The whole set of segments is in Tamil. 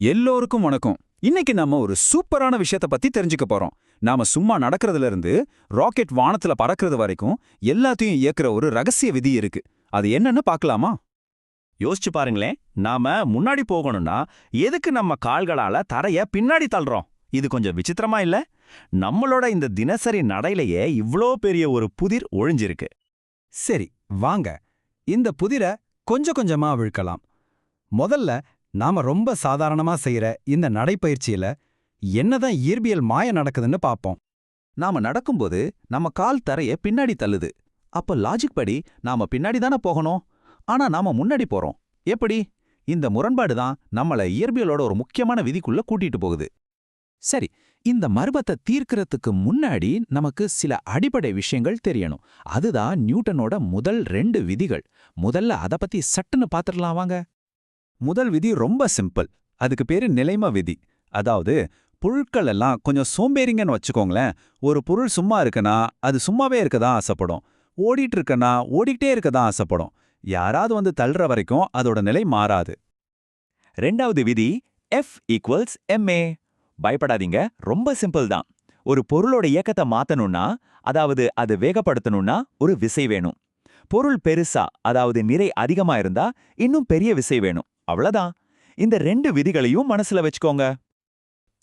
எல்லோருக்கும் வணக்கம். இன்னைக்கு நாம ஒரு சூப்பரான விஷயத்த பத்தி தெரிஞ்சுக்க போறோம். நாம சும்மா நடக்கிறதுல இருந்து ராக்கெட் வானத்துல பறக்கிறது வரைக்கும் எல்லாத்தையும் இயக்குற ஒரு ரகசிய விதி இருக்கு. அது என்னன்னு பார்க்கலாமா? யோசிச்சு பாருங்களேன். நாம முன்னாடி போகணும்னா எதுக்கு நம்ம கால்களால தரைய பின்னாடி தள்ளுறோம்? இது கொஞ்சம் விசித்திரமா இல்ல? நம்மளோட இந்த தினசரி நடையிலேயே இவ்ளோ பெரிய ஒரு புதிர் ஒழிஞ்சிருக்கு. சரி வாங்க. இந்த புதிரை கொஞ்சம் கொஞ்சமா விழுக்கலாம் முதல்ல நாம ரொம்ப சாதாரணமா செய்யற இந்த நடைப்பயிற்சியில என்னதான் இயற்பியல் மாய நடக்குதுன்னு பாப்போம். நாம நடக்கும்போது நம்ம கால் தரைய பின்னாடி தள்ளுது. அப்ப லாஜிக் படி நாம பின்னாடி தானே போகணும். ஆனா நாம முன்னாடி போறோம். எப்படி? இந்த முரண்பாடு தான் நம்மள இயற்பியலோட ஒரு முக்கியமான விதிக்குள்ள கூட்டிட்டு போகுது. சரி இந்த மர்மத்தை தீர்க்கறதுக்கு முன்னாடி நமக்கு சில அடிப்படை விஷயங்கள் தெரியணும். அதுதான் நியூட்டனோட முதல் ரெண்டு விதிகள். முதல்ல அத பத்தி சட்டுன்னு பாத்துடலாம் வாங்க. முதல் விதி ரொம்ப சிம்பிள் அதுக்கு பேரு நிலைம விதி. அதாவது பொருட்கள் எல்லாம் கொஞ்சம் சோம்பேறிங்கன்னு வச்சுக்கோங்களேன். ஒரு பொருள் சும்மா இருக்குன்னா அது சும்மாவே இருக்க தான் ஆசைப்படும். ஓடிட்டு இருக்கனா ஓடிக்கிட்டே இருக்க தான் ஆசைப்படும். யாராவது வந்து தள்ளுற வரைக்கும் அதோட நிலை மாறாது. ரெண்டாவது விதி எஃப் ஈக்குவல்ஸ் எம்ஏ பயப்படாதீங்க ரொம்ப சிம்பிள் தான். ஒரு பொருளோட இயக்கத்தை மாத்தணும்னா அதாவது அதை வேகப்படுத்தணும்னா ஒரு விசை வேணும். பொருள் பெருசா அதாவது நிறை அதிகமா இருந்தா இன்னும் பெரிய விசை வேணும். அவ்வளவுதான். இந்த ரெண்டு விதிகளையும் மனசுல வச்சுக்கோங்க.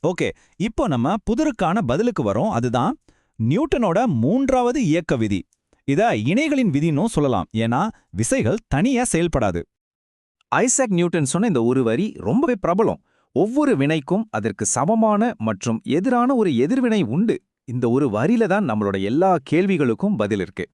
ஓகே இப்போ நம்ம புதருக்கான பதிலுக்கு வரோம். அதுதான் நியூட்டனோட மூன்றாவது இயக்க விதி. இத இணைகளின் விதினும் சொல்லலாம். ஏன்னா விசைகள் தனியா செயல்படாது. ஐசாக் நியூட்டன் சொன்ன இந்த ஒரு வரி ரொம்பவே பிரபலம். ஒவ்வொரு வினைக்கும் அதற்கு சமமான மற்றும் எதிரான ஒரு எதிர்வினை உண்டு. இந்த ஒரு வரியில தான் நம்மளோட எல்லா கேள்விகளுக்கும் பதில் இருக்கு.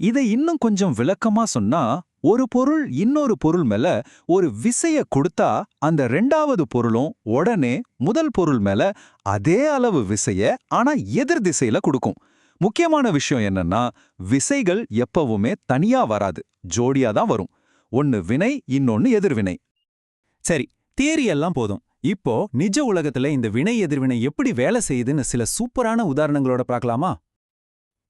இதை இன்னும் கொஞ்சம் விளக்கமா சொன்னா ஒரு பொருள் இன்னொரு பொருள் மேல ஒரு விசைய கொடுத்தா அந்த ரெண்டாவது பொருளும் உடனே முதல் பொருள் மேல அதே அளவு விசைய ஆனா எதிர் திசையில கொடுக்கும். முக்கியமான விஷயம் என்னன்னா விசைகள் எப்பவுமே தனியா வராது. ஜோடியா தான் வரும். ஒன்னு வினை இன்னொன்னு எதிர்வினை. சரி தியரி எல்லாம் போதும். இப்போ நிஜ உலகத்துல இந்த வினை எதிர்வினை எப்படி வேலை செய்யுதுன்னு சில சூப்பரான உதாரணங்களோட பார்க்கலாமா?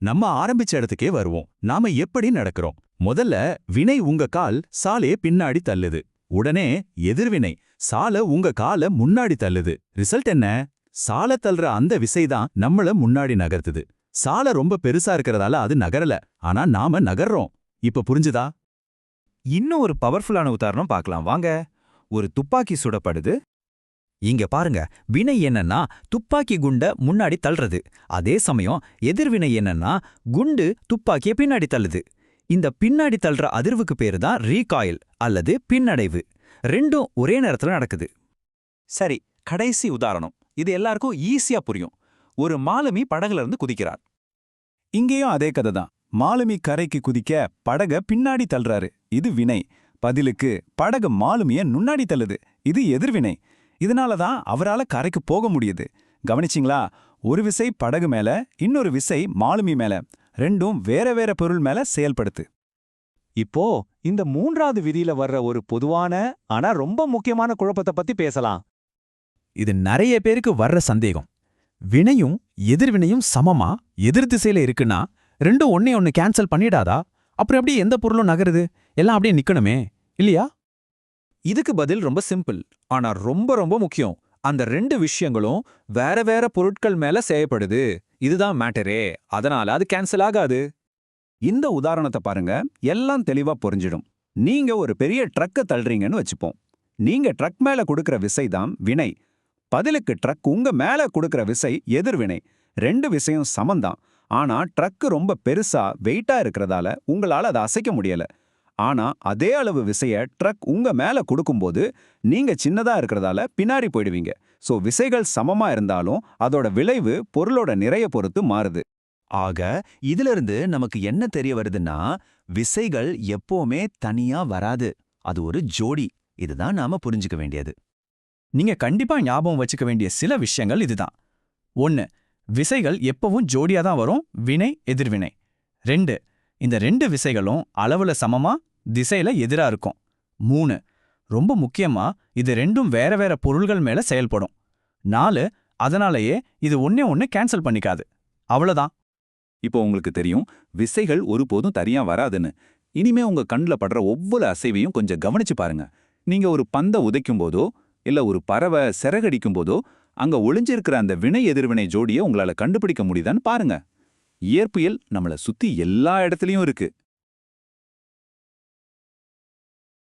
நம்ம ஆரம்பிச்ச இடத்துக்கே வருவோம். நாம எப்படி நடக்கிறோம்? முதல்ல வினை உங்க கால் சாலே பின்னாடி தள்ளுது. உடனே எதிர்வினை சால உங்க கால முன்னாடி தள்ளுது. ரிசல்ட் என்ன? சால தள்ளுற அந்த விசைதான் நம்மள முன்னாடி நகர்த்துது. சால ரொம்ப பெருசா இருக்கறதால அது நகரல ஆனா நாம நகர்றோம். இப்ப புரிஞ்சுதா? இன்னும் ஒரு பவர்ஃபுல்லான உதாரணம் பார்க்கலாம். வாங்க ஒரு துப்பாக்கி சுடப்படுது. இங்க பாருங்க வினை என்னன்னா துப்பாக்கி குண்ட முன்னாடி தள்ளுறது. அதே சமயம் எதிர்வினை என்னன்னா குண்டு துப்பாக்கியை பின்னாடி தள்ளுது. இந்த பின்னாடி தள்ளுற அதிர்வுக்கு பேரு தான் ரீகாயில் அல்லது பின்னடைவு. ரெண்டும் ஒரே நேரத்துல நடக்குது. சரி கடைசி உதாரணம். இது எல்லாருக்கும் ஈஸியா புரியும். ஒரு மாலுமி படகுல இருந்து குதிக்கிறார். இங்கேயும் அதே கதை தான். மாலுமி கரைக்கு குதிக்க படக பின்னாடி தள்ளுறாரு. இது வினை. பதிலுக்கு படகு மாலுமிய நுண்ணாடி தள்ளுது. இது எதிர்வினை. இதனால தான் அவரால கரைக்கு போக முடியுது. கவனிச்சிங்களா? ஒரு விசை படகு மேல இன்னொரு விசை மாலுமி மேல. ரெண்டும் வேற வேற பொருள் மேல செயல்படுத்து. இப்போ இந்த மூன்றாவது விதியில வர்ற ஒரு பொதுவான ஆனா ரொம்ப முக்கியமான குழப்பத்தை பத்தி பேசலாம். இது நிறைய பேருக்கு வர்ற சந்தேகம். வினையும் எதிர்வினையும் சமமா? எதிர் திசையில இருக்குன்னா ரெண்டும் ஒன்னே ஒன்னு கேன்சல் பண்ணிடாதா? அப்புறம் எப்படி எந்த பொருளும் நகருது? எல்லாம் அப்படியே நிக்கணுமே இல்லையா? இதுக்கு பதில் ரொம்ப சிம்பிள் ஆனா ரொம்ப ரொம்ப முக்கியம். அந்த ரெண்டு விஷயங்களும் வேற வேற பொருட்கள் மேல செய்யப்படுது இதுதான் மேட்டரே. அதனால அது கேன்சல் ஆகாது. இந்த உதாரணத்தை பாருங்க. எல்லாம் தெளிவா புரிஞ்சிடும். நீங்க ஒரு பெரிய ட்ரக்கை தள்ளுறீங்கன்னு வச்சுப்போம். நீங்க ட்ரக் மேல கொடுக்கிற விசை தான் வினை. பதிலுக்கு ட்ரக் உங்க மேல கொடுக்கிற விசை எதிர்வினை ரெண்டு விசையும் சமந்தான் ஆனா ட்ரக்கு ரொம்ப பெருசா வெயிட்டா இருக்கிறதால உங்களால அதை அசைக்க முடியல. ஆனா அதே அளவு விசைய ட்ரக் உங்க மேல கொடுக்கும்போது நீங்க சின்னதா இருக்கிறதால பின்னாடி போயிடுவீங்க. சோ விசைகள் சமமா இருந்தாலும் அதோட விளைவு பொருளோட நிறைய பொறுத்து மாறுது. ஆக இதிலிருந்து நமக்கு என்ன தெரிய வருதுன்னா விசைகள் எப்பவுமே தனியா வராது. அது ஒரு ஜோடி. இதுதான் நாம புரிஞ்சுக்க வேண்டியது. நீங்க கண்டிப்பா ஞாபகம் வச்சுக்க வேண்டிய சில விஷயங்கள் இதுதான். ஒன்னு விசைகள் எப்பவும் ஜோடியா தான் வரும். வினை எதிர்வினை. ரெண்டு இந்த ரெண்டு விசைகளும் அளவுல சமமா திசையில எதிரா இருக்கும். மூணு ரொம்ப முக்கியமா இது ரெண்டும் வேற வேற பொருள்கள் மேல செயல்படும். நாலு அதனாலேயே இது ஒன்னே ஒன்னு கேன்சல் பண்ணிக்காது. அவ்வளவுதான். இப்போ உங்களுக்கு தெரியும் விசைகள் ஒருபோதும் தனியா வராதுன்னு. இனிமே உங்க கண்ல படுற ஒவ்வொரு அசைவையும் கொஞ்சம் கவனிச்சு பாருங்க. நீங்க ஒரு பந்த உதைக்கும் போதோ இல்ல ஒரு பறவை சிறகடிக்கும் போதோ அங்க ஒளிஞ்சிருக்கிற அந்த வினை எதிர்வினை ஜோடியை உங்களால கண்டுபிடிக்க முடியுதான்னு பாருங்க. இயற்பியல் நம்மள சுத்தி எல்லா இடத்துலயும் இருக்கு.